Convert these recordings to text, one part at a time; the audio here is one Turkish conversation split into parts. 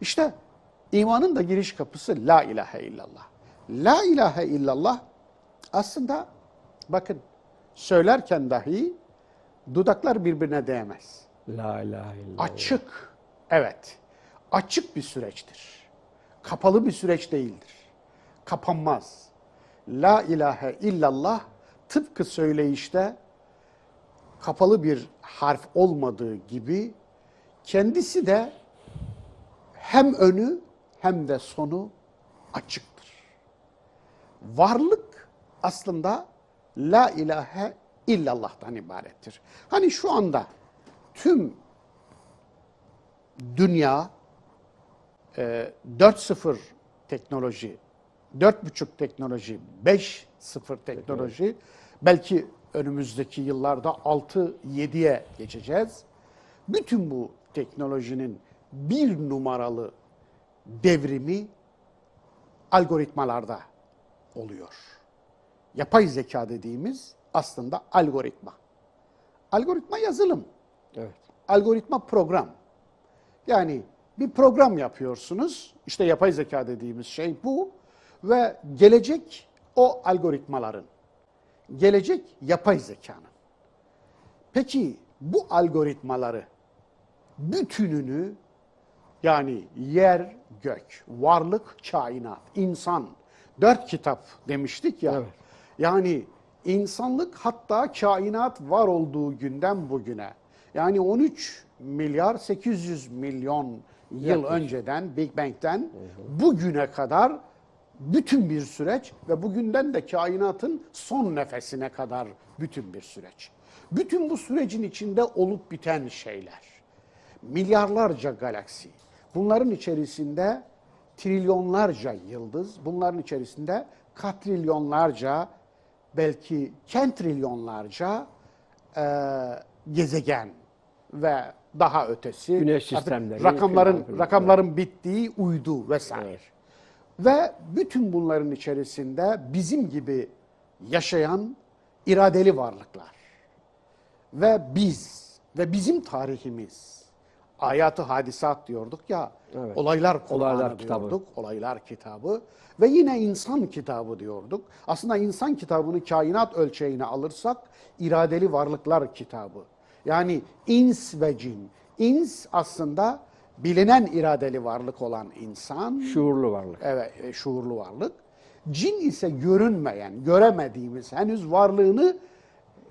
İşte imanın da giriş kapısı la ilahe illallah. La ilahe illallah aslında bakın söylerken dahi dudaklar birbirine değmez. La ilahe illallah. Açık, evet. Açık bir süreçtir. Kapalı bir süreç değildir. Kapanmaz. La ilahe illallah tıpkı söyleyişte kapalı bir harf olmadığı gibi kendisi de hem önü hem de sonu açıktır. Varlık aslında la ilahe illallah'tan ibarettir. Hani şu anda tüm dünya e, 4.0 teknoloji, 4.5 teknoloji, 5.0 teknoloji, belki önümüzdeki yıllarda 6-7'ye geçeceğiz. Bütün bu teknolojinin bir numaralı devrimi algoritmalarda oluyor. Yapay zeka dediğimiz aslında algoritma. Algoritma yazılım. Evet. Algoritma program. Yani bir program yapıyorsunuz. İşte yapay zeka dediğimiz şey bu ve gelecek o algoritmaların. Gelecek yapay zekanın. Peki bu algoritmaları bütününü yani yer, gök, varlık, kainat, insan, dört kitap demiştik ya. Evet. Yani insanlık hatta kainat var olduğu günden bugüne yani 13 milyar 800 milyon yıl Yaklaşık. önceden Big Bang'den bugüne kadar bütün bir süreç ve bugünden de kainatın son nefesine kadar bütün bir süreç. Bütün bu sürecin içinde olup biten şeyler. Milyarlarca galaksi. Bunların içerisinde trilyonlarca yıldız, bunların içerisinde katrilyonlarca, belki kentrilyonlarca e, gezegen ve daha ötesi. Güneş sistemleri, Rakamların, falan. rakamların bittiği uydu vesaire. Ve bütün bunların içerisinde bizim gibi yaşayan iradeli varlıklar ve biz ve bizim tarihimiz ayatı hadisat diyorduk ya Evet. olaylar Kur'an'ı Olaylar kitabı. diyorduk olaylar kitabı ve yine insan kitabı diyorduk. Aslında insan kitabını kainat ölçeğine alırsak iradeli varlıklar kitabı. Yani ins ve cin. İns aslında bilinen iradeli varlık olan insan. Şuurlu varlık. Evet, e, şuurlu varlık. Cin ise görünmeyen, göremediğimiz, henüz varlığını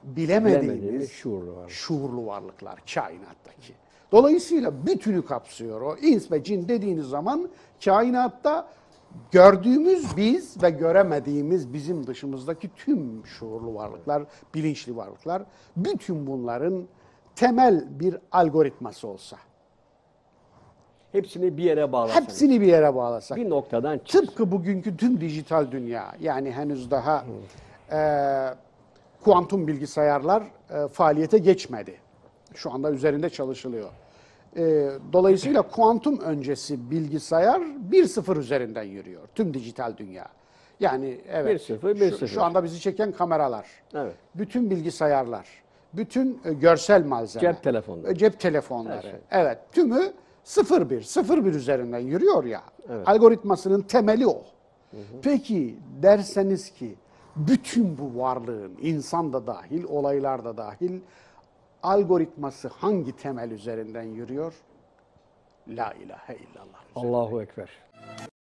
bilemediğimiz Bilemediğimiz şuurlu varlık. şuurlu varlıklar kainattaki. Dolayısıyla bütünü kapsıyor o. İns ve cin dediğiniz zaman kainatta gördüğümüz biz ve göremediğimiz bizim dışımızdaki tüm şuurlu varlıklar, bilinçli varlıklar, bütün bunların temel bir algoritması olsa, Hepsini bir yere bağlasak. hepsini bir yere bağlasak, bir noktadan çık. Tıpkı bugünkü tüm dijital dünya yani henüz daha e, kuantum bilgisayarlar e, faaliyete geçmedi. Şu anda üzerinde çalışılıyor. E, dolayısıyla kuantum öncesi bilgisayar 1.0 üzerinden yürüyor tüm dijital dünya. Yani evet 1.0, şu, 1.0. şu anda bizi çeken kameralar, Evet. bütün bilgisayarlar, bütün e, görsel malzeme, Cep telefonları. e, cep telefonları, şey. evet tümü 01, 01 üzerinden yürüyor ya. Algoritmasının temeli o. Peki derseniz ki bütün bu varlığın, insan da dahil, olaylar da dahil, algoritması hangi temel üzerinden yürüyor? La ilahe illallah. üzerinden. Allahu Ekber.